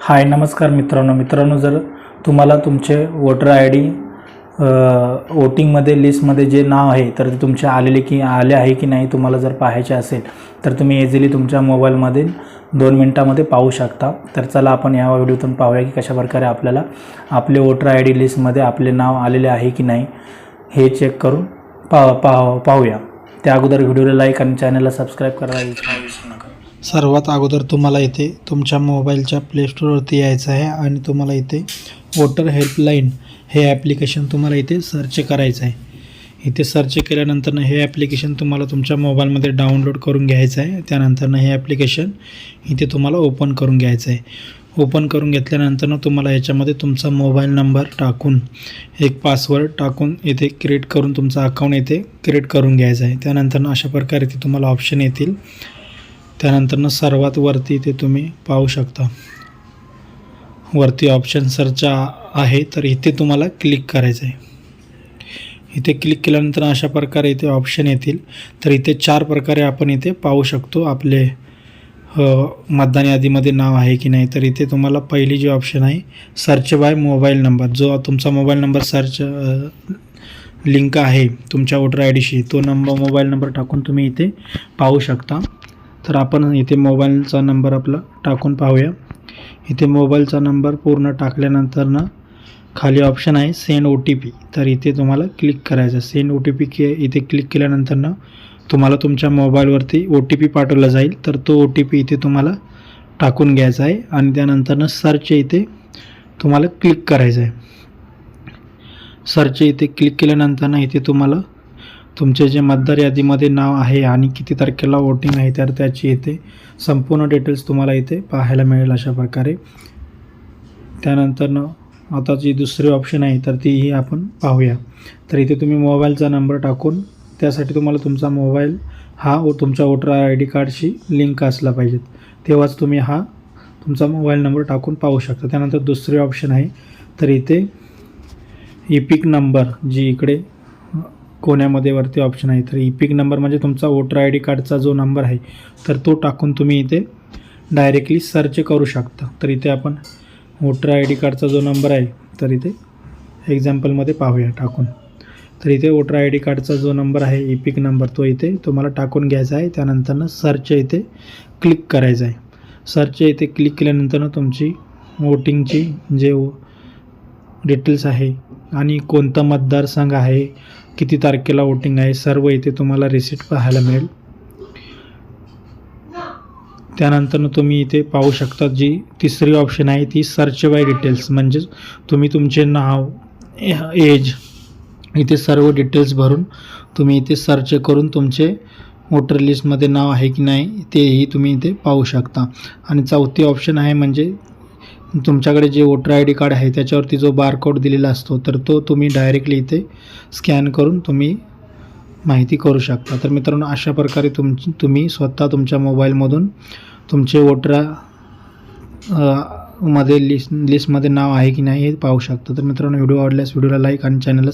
हाय नमस्कार मित्रांनो. मित्रांनो जर तुम्हाला तुमचे वोटर आय डी वोटिंगमध्ये लिस्टमध्ये जे नाव आहे तर ते तुमचे आलेले की आले आहे की नाही तुम्हाला जर पाहायचे असेल तर तुम्ही इझिली तुमच्या मोबाईलमध्ये दोन मिनटामध्ये पाहू शकता. तर चला आपण या व्हिडिओतून पाहूया की कशाप्रकारे आपल्याला आपले वोटर आय डी लिस्टमध्ये आपले नाव आलेले आहे की नाही हे चेक करून पा पाह पाहूया. त्या अगोदर व्हिडिओला लाईक आणि चॅनलला सबस्क्राईब करायला विसरू नका. सर्वात अगोदर तुम्हाला इथे तुमच्या मोबाईलच्या प्लेस्टोरवरती यायचं आहे आणि तुम्हाला इथे वोटर हेल्पलाईन हे ॲप्लिकेशन तुम्हाला इथे सर्च करायचं आहे. इथे सर्च केल्यानंतरनं हे ॲप्लिकेशन तुम्हाला तुमच्या मोबाईलमध्ये डाउनलोड करून घ्यायचं आहे. त्यानंतरनं हे ॲप्लिकेशन इथे तुम्हाला ओपन करून घ्यायचं आहे. ओपन करून घेतल्यानंतरनं तुम्हाला याच्यामध्ये तुमचा मोबाईल नंबर टाकून एक पासवर्ड टाकून इथे क्रिएट करून तुमचा अकाउंट इथे क्रिएट करून घ्यायचं आहे. त्यानंतरनं अशा प्रकारे ते तुम्हाला ऑप्शन येतील. त्यानंतरनं सर्वात वरती इथे तुम्ही पाहू शकता. वरती ऑप्शन सर्चा आहे तर इथे तुम्हाला क्लिक करायचं आहे इथे क्लिक केल्यानंतर अशा प्रकारे इथे ऑप्शन येतील. तर इथे चार प्रकारे आपण इथे पाहू शकतो. आपले मतदान यादीमध्ये नाव आहे की नाही तर इथे तुम्हाला पहिली जी ऑप्शन आहे सर्च बाय मोबाईल नंबर जो तुमचा मोबाईल नंबर सर्च लिंक आहे तुमच्या वोटर आय डीशी तो नंबर मोबाईल नंबर टाकून तुम्ही इथे पाहू शकता. तर आपण इथे मोबाईलचा नंबर आपला टाकून पाहूया. इथे मोबाईलचा नंबर पूर्ण टाकल्यानंतर ना खाली ऑप्शन आहे सेंड ओ टी पी तर इथे तुम्हाला क्लिक करायचं. सेंड ओ टी पी के इथे क्लिक केल्यानंतर ना तुम्हाला तुमच्या मोबाईलवरती ओ टी पी पाठवला जाईल. तर तो ओ टी पी इथे तुम्हाला टाकून घ्यायचा आहे. आणि त्यानंतरनं सर्च इथे तुम्हाला क्लिक करायचं आहे. सर्च इथे क्लिक केल्यानंतर ना इथे तुम्हाला तुमचे जे मतदार यादीमध्ये नाव आहे आणि किती तारखेला वोटिंग आहे तर त्याची इथे संपूर्ण डिटेल्स तुम्हाला इथे पाहायला मिळेल अशा प्रकारे. त्यानंतरनं आता जी दुसरी ऑप्शन आहे तर तीही आपण पाहूया. तर इथे तुम्ही मोबाईलचा नंबर टाकून त्यासाठी तुम्हाला तुमचा मोबाईल हा व तुमच्या वोटर आय डी कार्डशी लिंक असला पाहिजेत. तेव्हाच तुम्ही हा तुमचा मोबाईल नंबर टाकून पाहू शकता. त्यानंतर दुसरी ऑप्शन आहे तर इथे इपिक नंबर जी इकडे कोण्यामध्ये वरती ऑप्शन आहे. तर इपिक नंबर म्हणजे तुमचा वोटर आय डी कार्डचा जो नंबर आहे तर तो टाकून तुम्ही इथे डायरेक्टली सर्च करू शकता. तर इथे आपण वोटर आय डी कार्डचा जो नंबर आहे तर इथे एक्झाम्पलमध्ये पाहूया टाकून. तर इथे वोटर आय डी कार्डचा जो नंबर आहे इपिक नंबर तो इथे तुम्हाला टाकून घ्यायचा आहे. त्यानंतरनं सर्च इथे क्लिक करायचं आहे. सर्च इथे क्लिक केल्यानंतरनं तुमची वोटिंगची जे डिटेल्स आहे आणि कोणता मतदारसंघ आहे किती तारखेला वोटिंग आहे सर्व इथे तुम्हाला रिसिट पाहायला मिळेल. त्यानंतर तुम्ही इथे पाहू शकता जी तिसरी ऑप्शन आहे ती सर्च बाय डिटेल्स म्हणजेच तुम्ही तुमचे नाव एज इथे सर्व डिटेल्स भरून तुम्ही इथे सर्च करून तुमचे वोटर लिस्टमध्ये नाव आहे की नाही तेही तुम्ही इथे पाहू शकता. आणि चौथी ऑप्शन आहे म्हणजे तुमच्याकडे जे वोटर आय डी कार्ड आहे त्याच्यावरती जो बारकोड दिलेला असतो तर तो तुम्ही डायरेक्टली इथे स्कॅन करून तुम्ही माहिती करू शकता. तर मित्रांनो अशा प्रकारे तुमची तुम्ही स्वतः तुमच्या मोबाईलमधून तुमचे वोटरमध्ये लिस्ट लिस्टमध्ये नाव आहे की नाही हे पाहू शकता. तर मित्रांनो व्हिडिओ आवडल्यास व्हिडिओला लाईक आणि चॅनलला